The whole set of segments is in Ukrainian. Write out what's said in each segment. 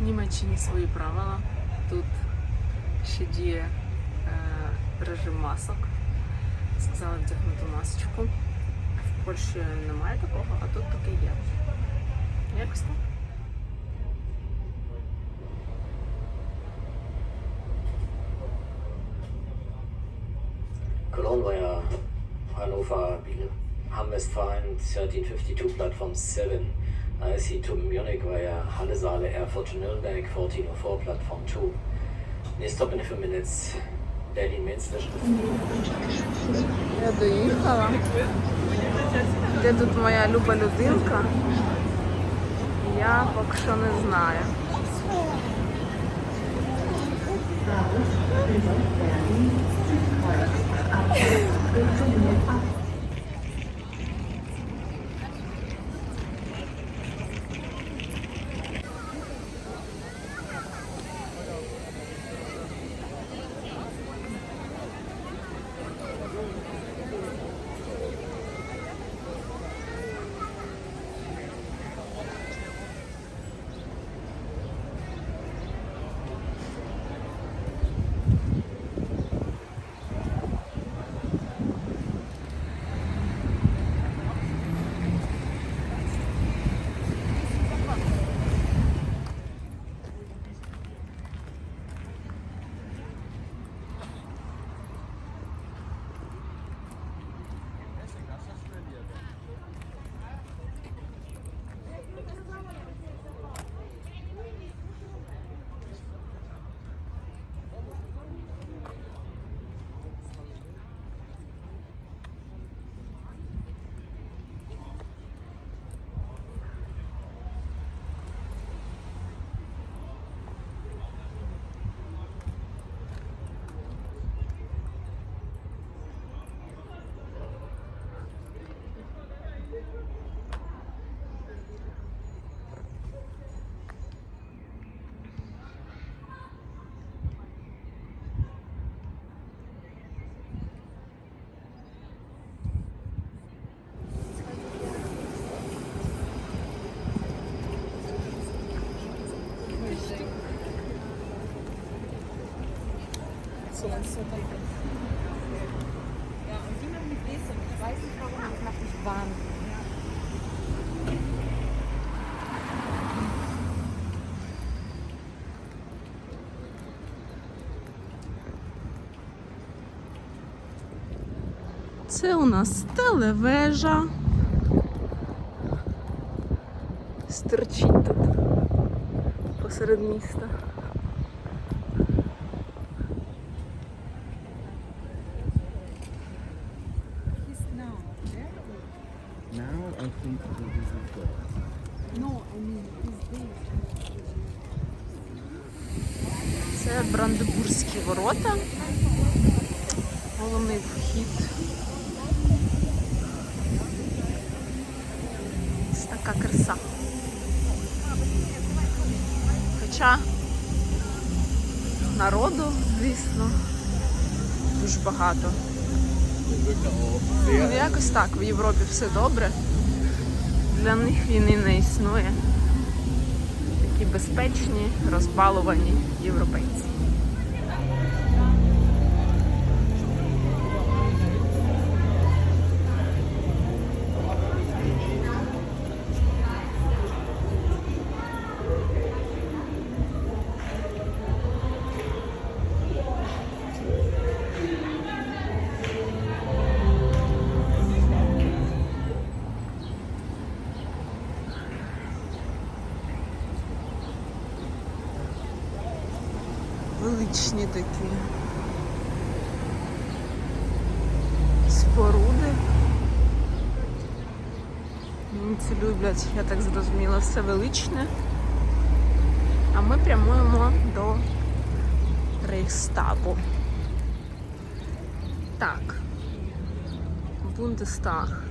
В Німеччині свої правила. Тут ще діє е, режим масок. Сказали вдягнути масочку. В Польщі немає такого, а тут таке є. Якось так. Cologne war ja Hannover, Hamm-Westfalen 1352 Plattform 7. IC to Munich war ja Halle Saale Erfurt to Nürnberg 1404 Plattform 2. Next stop in a few minutes, Berlin Main Station. Я доїхала. Де тут моя люба людинка? Я поки що не знаю. Ja, und die machen die Gläser. Ich weiß nicht warum, das macht mich wahnsinnig. Це у нас телевежа. Стерчить тут посеред міста. I think this is good. No, I mean. Це Брандебурзькі ворота. Головний вхід. Ось така краса. Хоча народу, звісно, дуже багато. Ну, якось так, в Європі все добре. Для них війни не існує. Такі безпечні, розбалувані європейці. Величні такі споруди. Німці люблять, я так зрозуміла, все величне. А ми прямуємо до Рейхстагу. Так. Бундестаг.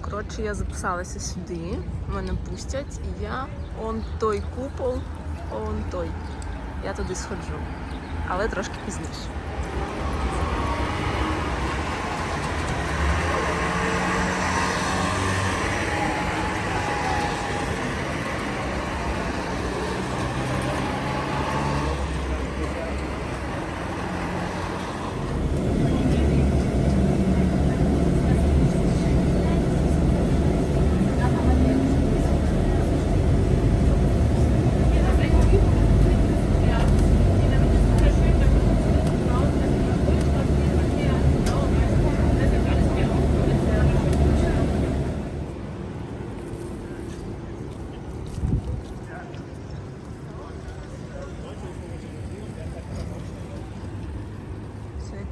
Коротше, я записалася сюди, мене пустять, і я он той купол, он той. Я туди сходжу, але трошки пізніше.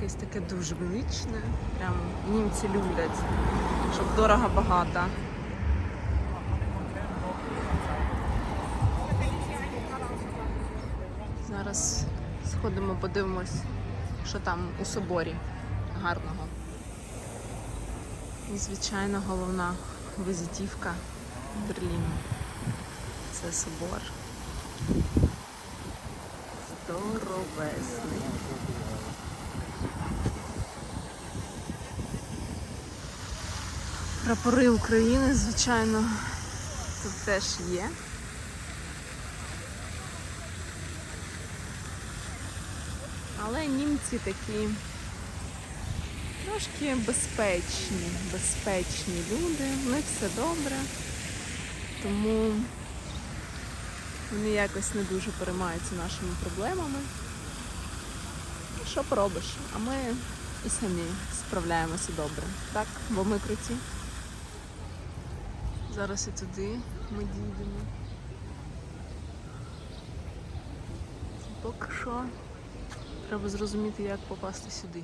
Якесь таке дуже величне. Прям німці люблять, щоб дорого багато. Зараз сходимо, подивимось, що там у соборі гарного. І, звичайно, головна визитівка Берліну. Це собор. Здоровезний. Прапори України, звичайно, тут теж є. Але німці такі трошки безпечні, безпечні люди, в них все добре, тому вони якось не дуже переймаються нашими проблемами. Ну, Що поробиш? А ми і самі справляємося добре, так? Бо ми круті. Зараз і туди ми дійдемо. Поки що треба зрозуміти, як попасти сюди.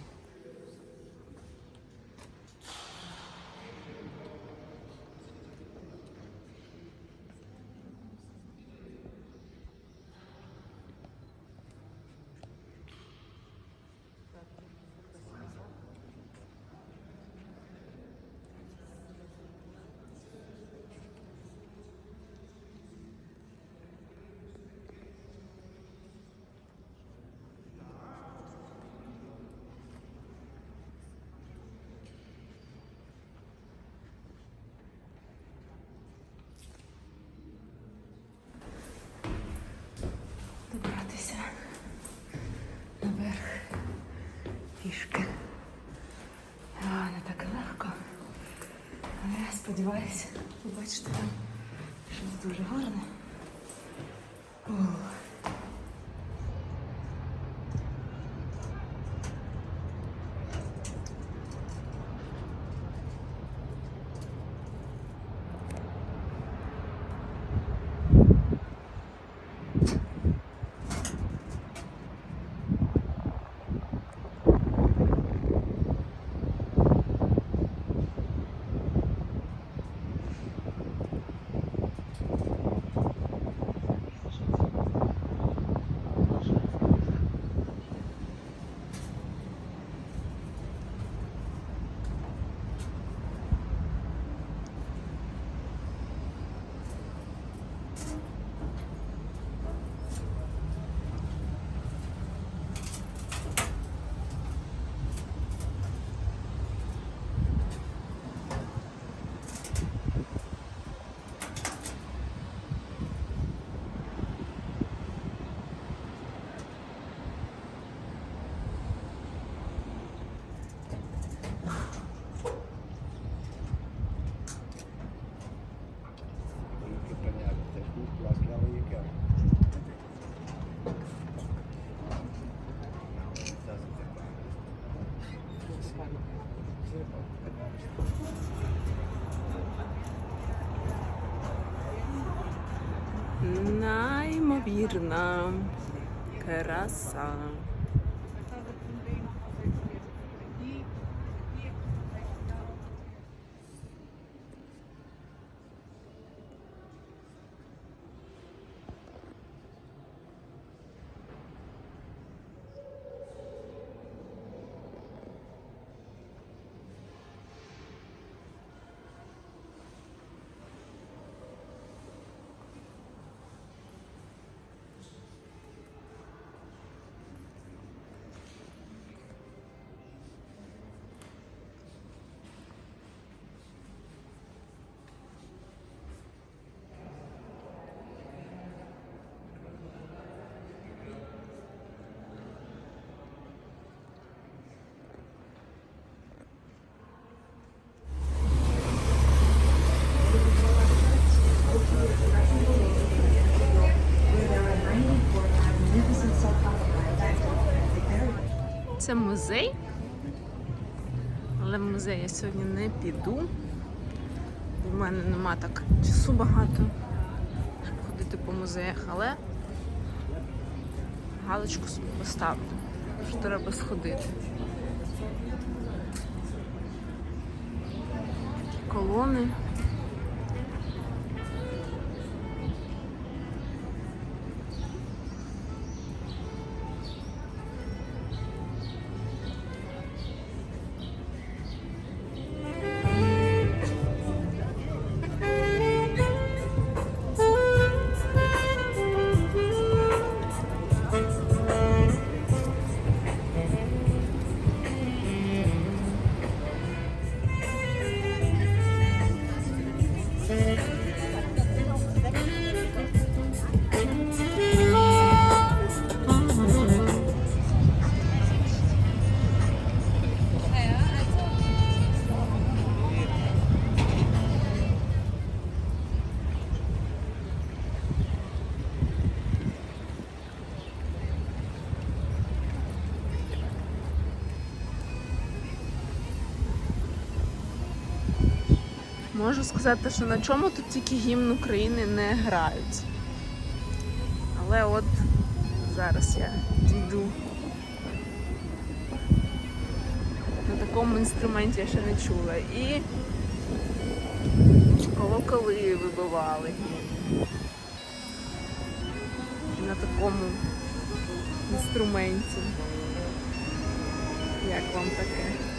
добратися наверх пішки. А, не так і легко. Але я сподіваюся, побачите там щось дуже гарне. Краса. Це музей. Але в музей я сьогодні не піду. У мене нема так часу багато, щоб ходити по музеях, але галочку собі поставлю, що треба сходити. Колони. Можу сказати, що на чому тут тільки гімн України не грають. Але от зараз я дійду. На такому інструменті я ще не чула. І колоколи вибивали. На такому інструменті. Як вам таке?